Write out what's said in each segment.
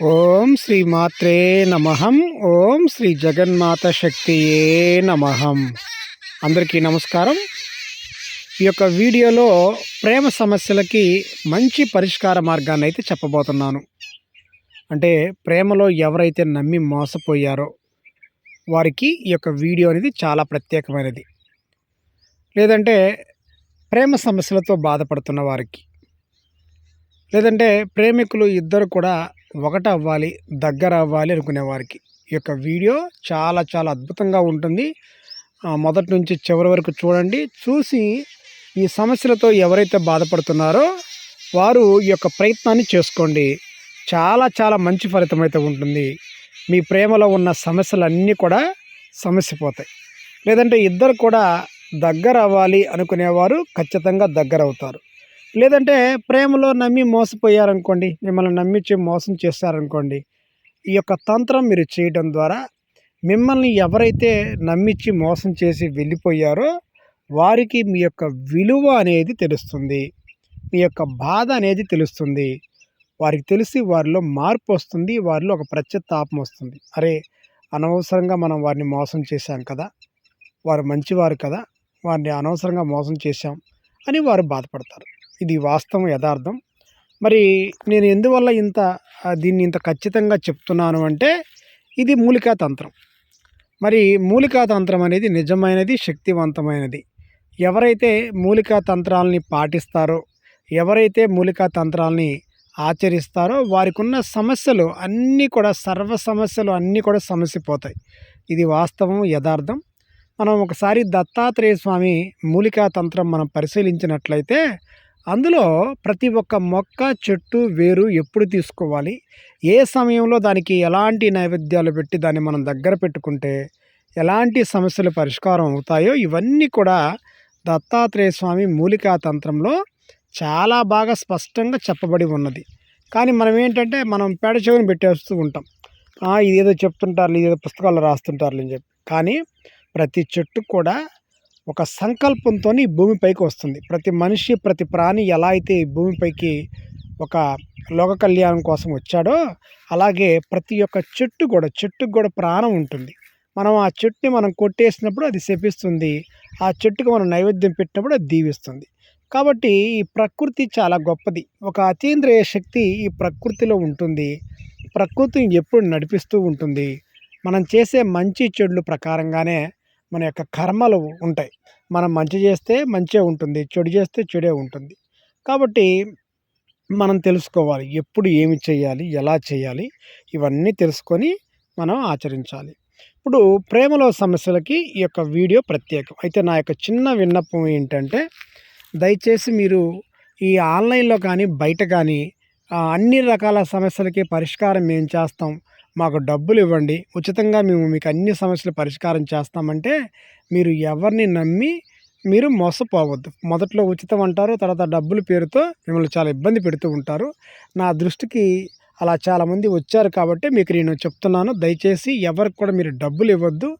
ఓం శ్రీ మాత్రే నమహం ఓం శ్రీ జగన్మాత శక్తియే నమహం అందరికీ నమస్కారం. ఈ యొక్క వీడియోలో ప్రేమ సమస్యలకి మంచి పరిష్కార మార్గాన్ని అయితే చెప్పబోతున్నాను. అంటే ప్రేమలో ఎవరైతే నమ్మి మోసపోయారో వారికి ఈ యొక్క వీడియో అనేది చాలా ప్రత్యేకమైనది. లేదంటే ప్రేమ సమస్యలతో బాధపడుతున్న వారికి. లేదంటే ప్రేమికులు ఇద్దరు కూడా ఒకటి అవ్వాలి దగ్గర అవ్వాలి అనుకునే వారికి. ఈ యొక్క వీడియో చాలా చాలా అద్భుతంగా ఉంటుంది. మొదటి నుంచి చివరి వరకు చూడండి. చూసి ఈ సమస్యలతో ఎవరైతే బాధపడుతున్నారో వారు ఈ యొక్క ప్రయత్నాన్ని చేసుకోండి. చాలా చాలా మంచి ఫలితం అయితే ఉంటుంది. మీ ప్రేమలో ఉన్న సమస్యలన్నీ కూడా సమస్యపోతాయి. లేదంటే ఇద్దరు కూడా దగ్గర అవ్వాలి అనుకునేవారు ఖచ్చితంగా దగ్గర అవుతారు లేదంటే ప్రేమలో నమ్మి మోసపోయారనుకోండి మిమ్మల్ని నమ్మించి మోసం చేస్తారనుకోండి ఈ యొక్క తంత్రం మీరు చేయడం ద్వారా మిమ్మల్ని ఎవరైతే నమ్మించి మోసం చేసి వెళ్ళిపోయారో వారికి మీ యొక్క విలువ అనేది తెలుస్తుంది. మీ యొక్క బాధ అనేది తెలుస్తుంది. వారికి తెలిసి వారిలో మార్పు వస్తుంది వారిలో ఒక ప్రత్యుత్తాపం వస్తుంది. అరే అనవసరంగా మనం వారిని మోసం చేశాం కదా వారు మంచివారు కదా వారిని అనవసరంగా మోసం చేశాం అని వారు బాధపడతారు. ఇది వాస్తవం యథార్థం. మరి నేను ఎందువల్ల ఇంత దీన్ని ఇంత ఖచ్చితంగా చెప్తున్నాను అంటే ఇది మూలికా తంత్రం. మరి మూలికా తంత్రం అనేది నిజమైనది శక్తివంతమైనది. ఎవరైతే మూలికా తంత్రాలని పాటిస్తారో ఎవరైతే మూలికా తంత్రాలని ఆచరిస్తారో వారికి ఉన్న సమస్యలు అన్నీ కూడా సర్వ సమస్యలు అన్నీ కూడా సమస్యపోతాయి ఇది వాస్తవం యథార్థం. మనం ఒకసారి దత్తాత్రేయ స్వామి మూలికా తంత్రం మనం పరిశీలించినట్లయితే అందులో ప్రతి ఒక్క మొక్క చెట్టు వేరు ఎప్పుడు తీసుకోవాలి? ఏ సమయంలో దానికి ఎలాంటి నైవేద్యాలు పెట్టి దాన్ని మనం దగ్గర పెట్టుకుంటే ఎలాంటి సమస్యలు పరిష్కారం అవుతాయో ఇవన్నీ కూడా దత్తాత్రేయ స్వామి మూలికా తంత్రంలో చాలా బాగా స్పష్టంగా చెప్పబడి ఉన్నది. కానీ మనం ఏంటంటే మనం పేడ చెవిని పెట్టేస్తూ ఉంటాం. ఇదేదో చెప్తుంటారు ఇదేదో పుస్తకాలు రాస్తుంటారు అని చెప్పి. కానీ ప్రతి చెట్టు కూడా ఒక సంకల్పంతో ఈ భూమిపైకి వస్తుంది. ప్రతి మనిషి ప్రతి ప్రాణి ఎలా అయితే ఈ భూమిపైకి ఒక లోక కళ్యాణం కోసం వచ్చాడో అలాగే ప్రతి ఒక్క చెట్టు కూడా చెట్టుకు కూడా ప్రాణం ఉంటుంది. మనం ఆ చెట్టుని మనం కొట్టేసినప్పుడు అది శపిస్తుంది. ఆ చెట్టుకు మనం నైవేద్యం పెట్టినప్పుడు అది దీవిస్తుంది. కాబట్టి ఈ ప్రకృతి చాలా గొప్పది. ఒక అతీంద్రియ శక్తి ఈ ప్రకృతిలో ఉంటుంది. ప్రకృతిని ఎప్పుడు నడిపిస్తూ ఉంటుంది. మనం చేసే మంచి చెడులు ప్రకారంగానే మన యొక్క కర్మలు ఉంటాయి. మనం మంచి చేస్తే మంచే ఉంటుంది చెడు చేస్తే చెడే ఉంటుంది. కాబట్టి మనం తెలుసుకోవాలి ఎప్పుడు ఏమి చేయాలి ఎలా చేయాలి ఇవన్నీ తెలుసుకొని మనం ఆచరించాలి. ఇప్పుడు ప్రేమలో సమస్యలకి ఈ యొక్క వీడియో ప్రత్యేకం. అయితే నా యొక్క చిన్న విన్నపం ఏంటంటే దయచేసి మీరు ఈ ఆన్లైన్లో కానీ బయట కానీ అన్ని రకాల సమస్యలకి పరిష్కారం ఏం చేస్తాం మాకు డబ్బులు ఇవ్వండి ఉచితంగా మేము మీకు అన్ని సమస్యలు పరిష్కారం చేస్తామంటే మీరు ఎవరిని నమ్మి మీరు మోసపోవద్దు. మొదట్లో ఉచితం అంటారు తర్వాత డబ్బుల పేరుతో మిమ్మల్ని చాలా ఇబ్బంది పెడుతూ ఉంటారు. నా దృష్టికి అలా చాలామంది వచ్చారు కాబట్టి మీకు నేను చెప్తున్నాను. దయచేసి ఎవరికి కూడా మీరు డబ్బులు ఇవ్వద్దు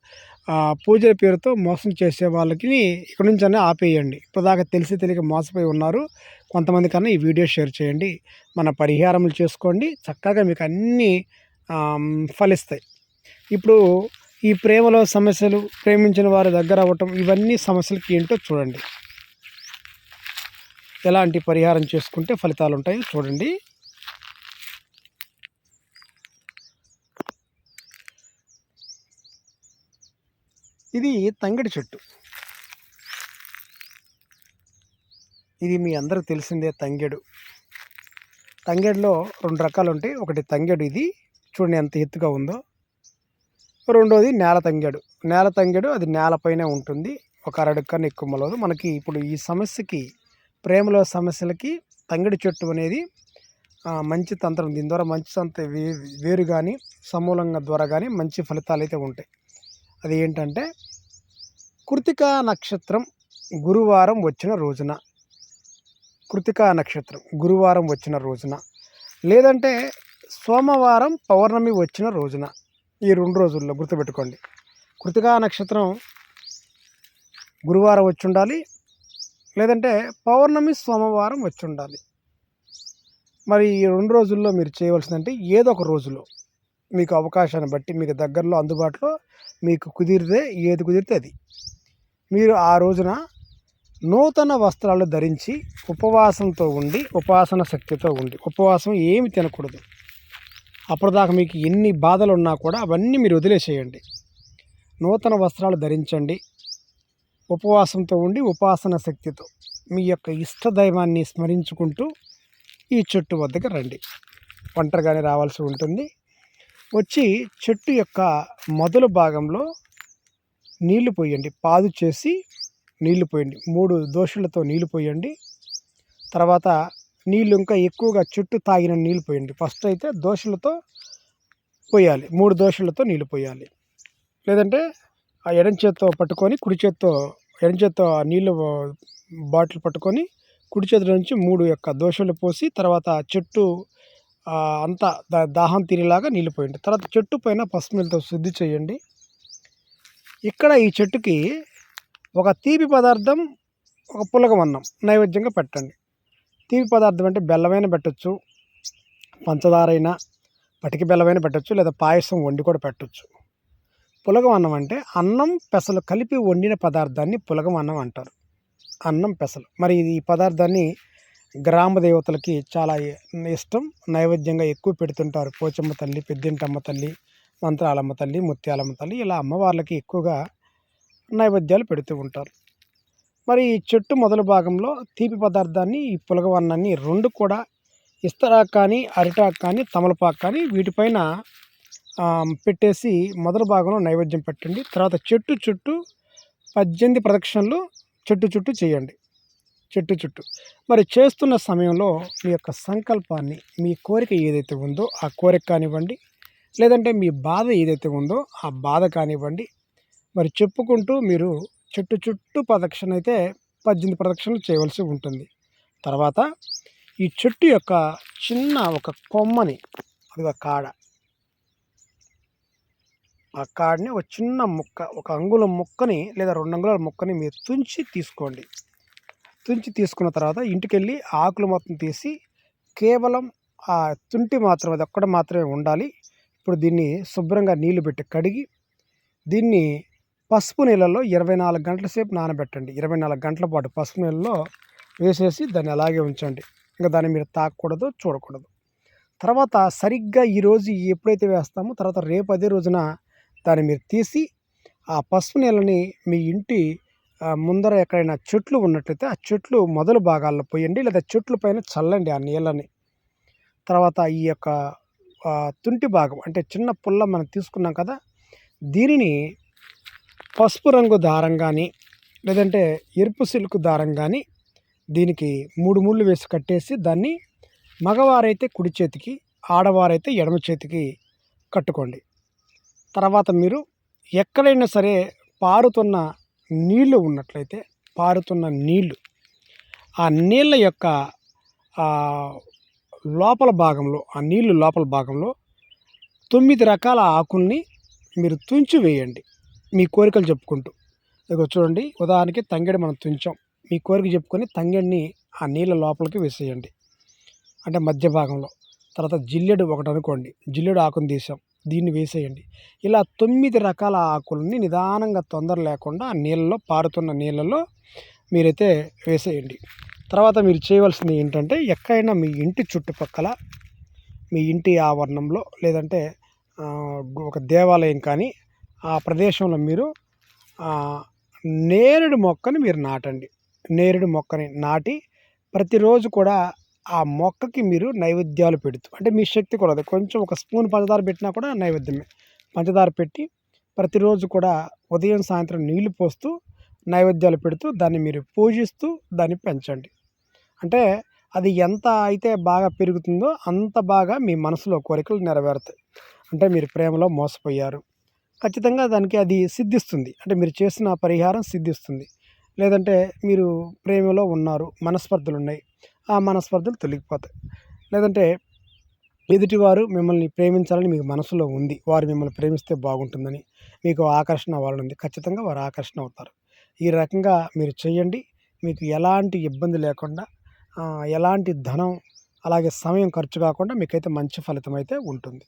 ఆ, పూజల పేరుతో మోసం చేసే వాళ్ళకి ఇక్కడ నుంచి ఆపేయండి. ఇప్పటిదాకా తెలిసి తెలియక మోసపోయి ఉన్నారు. కొంతమంది కన్నా ఈ వీడియో షేర్ చేయండి. మన పరిహారములు చేసుకోండి. చక్కగా మీకు అన్నీ ఫలిస్తాయి. ఇప్పుడు ఈ ప్రేమలో సమస్యలు ప్రేమించిన వారి దగ్గర అవ్వటం ఇవన్నీ సమస్యలకి ఏంటో చూడండి. ఎలాంటి పరిహారం చేసుకుంటే ఫలితాలు ఉంటాయో చూడండి. ఇది తంగడి చెట్టు. ఇది మీ అందరికి తెలిసిందే తంగెడు. తంగెడులో రెండు రకాలు ఉంటాయి. ఒకటి తంగెడు ఇది చూడండి ఎంత ఎత్తుగా ఉందో. రెండోది నేల తంగెడు. నేల తంగెడు అది నేలపైనే ఉంటుంది. ఒక అరడుగు కన్నా ఎక్కువ మనకి ఇప్పుడు ఈ సమస్యకి ప్రేమలో సమస్యలకి తంగిడి చెట్టు అనేది మంచి తంత్రం. దీని ద్వారా మంచి తంత్ర వే- వేరు కానీ సమూలంగా ద్వారా కానీ మంచి ఫలితాలు అయితే ఉంటాయి. అది ఏంటంటే కృతికా నక్షత్రం గురువారం వచ్చిన రోజున. కృతికా నక్షత్రం గురువారం వచ్చిన రోజున. లేదంటే సోమవారం పౌర్ణమి వచ్చిన రోజున ఈ రెండు రోజుల్లో గుర్తుపెట్టుకోండి. కృతికా నక్షత్రం గురువారం వచ్చి ఉండాలి లేదంటే పౌర్ణమి సోమవారం వచ్చి ఉండాలి మరి ఈ రెండు రోజుల్లో మీరు చేయవలసిందంటే ఏదో ఒక రోజులో మీకు అవకాశాన్ని బట్టి మీకు దగ్గరలో అందుబాటులో మీకు కుదిరితే ఏది కుదిరితే అది. మీరు ఆ రోజున నూతన వస్త్రాలు ధరించి ఉపవాసంతో ఉండి ఉపాసన శక్తితో ఉండి ఉపవాసం ఏమి తినకూడదు. అప్పటిదాకా మీకు ఎన్ని బాధలు ఉన్నా కూడా అవన్నీ మీరు వదిలేసేయండి. నూతన వస్త్రాలు ధరించండి. ఉపవాసంతో ఉండి ఉపాసన శక్తితో మీ యొక్క ఇష్ట దైవాన్ని స్మరించుకుంటూ ఈ చెట్టు వద్దకు రండి. ఒంటరిగానే రావాల్సి ఉంటుంది. వచ్చి చెట్టు యొక్క మొదలు భాగంలో నీళ్ళు పోయండి. పాదు చేసి నీళ్ళు పోయండి. మూడు దోషులతో నీళ్ళు పోయండి. తర్వాత నీళ్ళు ఇంకా ఎక్కువగా చెట్టు తాగిన నీళ్ళు పోయండి ఫస్ట్ అయితే దోశలతో పోయాలి. మూడు దోశలతో నీళ్ళు పోయాలి. లేదంటే ఆ ఎడం చేత్తో పట్టుకొని కుడి చేత్తో ఎడం చేత్తో ఆ నీళ్ళు బాటిల్ పట్టుకొని కుడి చేతి నుంచి మూడు యొక్క దోశలు పోసి తర్వాత చెట్టు అంతా దాహం తీరేలాగా నీళ్ళు పోయండి. తర్వాత చెట్టు పైన పసుపు నీళ్ళతో శుద్ధి చేయండి. ఇక్కడ ఈ చెట్టుకి ఒక తీపి పదార్థం ఒక పులగమన్నం నైవేద్యంగా పెట్టండి. తీపి పదార్థం అంటే బెల్లమైన పెట్టచ్చు పంచదారైనా పటికి బెల్లమైన పెట్టచ్చు లేదా పాయసం వండి కూడా పెట్టచ్చు. పులగం అన్నం అంటే అన్నం పెసలు కలిపి వండిన పదార్థాన్ని పులగం అన్నం అంటారు. అన్నం పెసలు. మరి ఇది ఈ పదార్థాన్ని గ్రామ దేవతలకి చాలా ఇష్టం. నైవేద్యంగా ఎక్కువ పెడుతుంటారు. పోచమ్మ తల్లి పెద్దింటమ్మ తల్లి మంత్రాలమ్మ తల్లి ముత్యాలమ్మ తల్లి ఇలా అమ్మవార్లకి ఎక్కువగా నైవేద్యాలు పెడుతూ ఉంటారు. మరి ఈ చెట్టు మొదలు భాగంలో తీపి పదార్థాన్ని ఈ పులగవన్నాన్ని రెండు కూడా ఇస్తరాకు కానీ అరిటాకు కానీ తమలపాకు కానీ వీటిపైన పెట్టేసి మొదలు భాగంలో నైవేద్యం పెట్టండి. తర్వాత చెట్టు చుట్టూ పద్దెనిమిది ప్రదక్షిణలు చెట్టు చుట్టూ చేయండి. చెట్టు చుట్టూ. మరి చేస్తున్న సమయంలో మీ యొక్క సంకల్పాన్ని మీ కోరిక ఏదైతే ఉందో ఆ కోరిక కానివ్వండి లేదంటే మీ బాధ ఏదైతే ఉందో ఆ బాధ కానివ్వండి మరి చెప్పుకుంటూ మీరు చెట్టు చుట్టూ ప్రదక్షిణ అయితే పద్దెనిమిది ప్రదక్షిణలు చేయవలసి ఉంటుంది. తర్వాత ఈ చెట్టు యొక్క చిన్న ఒక కొమ్మని అది ఒక కాడ. ఆ కాడని ఒక చిన్న ముక్క ఒక అంగుళం ముక్కని లేదా రెండు అంగుళాల ముక్కని మీరు తుంచి తీసుకోండి. తుంచి తీసుకున్న తర్వాత ఇంటికి వెళ్ళి ఆకులు మొత్తం తీసి కేవలం ఆ తుంటి మాత్రం అది ఒక్కటి మాత్రమే ఉండాలి. ఇప్పుడు దీన్ని శుభ్రంగా నీళ్ళు పెట్టి కడిగి దీన్ని పసుపు నీళ్ళలో ఇరవై నాలుగు గంటల సేపు నానబెట్టండి. ఇరవై నాలుగు గంటల పాటు పసుపు నీళ్ళలో వేసేసి దాన్ని అలాగే ఉంచండి. ఇంకా దాన్ని మీరు తాకూడదు చూడకూడదు. తర్వాత సరిగ్గా ఈరోజు ఎప్పుడైతే వేస్తామో తర్వాత రేపు అదే రోజున దాన్ని మీరు తీసి ఆ పసుపు నీళ్ళని మీ ఇంటి ముందర ఎక్కడైనా చెట్లు ఉన్నట్లయితే ఆ చెట్లు మొదలు భాగాల్లో పోయండి లేదా చెట్ల పైన చల్లండి ఆ నీళ్ళని. తర్వాత ఈ యొక్క తుంటి భాగం అంటే చిన్న పుల్ల మనం తీసుకున్నాం కదా దీనిని పసుపు రంగు దారం కానీ లేదంటే ఎరుపు సిల్క్ దారం కానీ దీనికి మూడు ముళ్ళు వేసి కట్టేసి దాన్ని మగవారైతే కుడి చేతికి ఆడవారైతే ఎడమ చేతికి కట్టుకోండి. తర్వాత మీరు ఎక్కడైనా సరే పారుతున్న నీళ్ళు ఉన్నట్లయితే పారుతున్న నీళ్ళు ఆ నీళ్ళ యొక్క లోపల భాగంలో ఆ నీళ్ళు లోపల భాగంలో తొమ్మిది రకాల ఆకుల్ని మీరు తుంచి వేయండి. మీ కోరికలు చెప్పుకుంటూ. ఇదిగో చూడండి ఉదాహరణకి తంగెడు మనం తుంచాం. మీ కోరిక చెప్పుకొని తంగిడిని ఆ నీళ్ళ లోపలికి వేసేయండి. అంటే మధ్య భాగంలో. తర్వాత జిల్లెడు ఒకటి అనుకోండి. జిల్లెడు ఆకుని తీసాం. దీన్ని వేసేయండి. ఇలా తొమ్మిది రకాల ఆకులని నిదానంగా తొందర లేకుండా ఆ నీళ్ళలో పారుతున్న నీళ్ళలో మీరైతే వేసేయండి. తర్వాత మీరు చేయవలసింది ఏంటంటే ఎక్కడైనా మీ ఇంటి చుట్టుపక్కల మీ ఇంటి ఆవరణంలో లేదంటే ఒక దేవాలయం కానీ ఆ ప్రదేశంలో మీరు నేరుడు నేరేడు మొక్కని మీరు నాటండి. నేరేడు మొక్కని నాటి ప్రతిరోజు కూడా ఆ మొక్కకి మీరు నైవేద్యాలు పెడుతూ అంటే మీ శక్తి కూడా కొంచెం ఒక స్పూన్ పంచదార పెట్టినా కూడా నైవేద్యమే. పంచదార పెట్టి ప్రతిరోజు కూడా ఉదయం సాయంత్రం నీళ్ళు పోస్తూ నైవేద్యాలు పెడుతూ దాన్ని మీరు పూజిస్తూ దాన్ని పెంచండి. అంటే అది ఎంత అయితే బాగా పెరుగుతుందో అంత బాగా మీ మనసులో కోరికలు నెరవేరుతాయి. అంటే మీరు ప్రేమలో మోసపోయారు. ఖచ్చితంగా దానికి అది సిద్ధిస్తుంది. అంటే మీరు చేసిన పరిహారం సిద్ధిస్తుంది. లేదంటే మీరు ప్రేమలో ఉన్నారు మనస్పర్ధలు ఉన్నాయి ఆ మనస్పర్ధలు తొలగిపోతాయి. లేదంటే ఎదుటివారు మిమ్మల్ని ప్రేమించాలని మీకు మనసులో ఉంది. వారు మిమ్మల్ని ప్రేమిస్తే బాగుంటుందని మీకు ఆకర్షణ అవ్వాలని ఉంది. ఖచ్చితంగా వారు ఆకర్షణ అవుతారు. ఈ రకంగా మీరు చేయండి. మీకు ఎలాంటి ఇబ్బంది లేకుండా ఎలాంటి ధనం అలాగే సమయం ఖర్చు కాకుండా మీకైతే మంచి ఫలితం అయితే ఉంటుంది.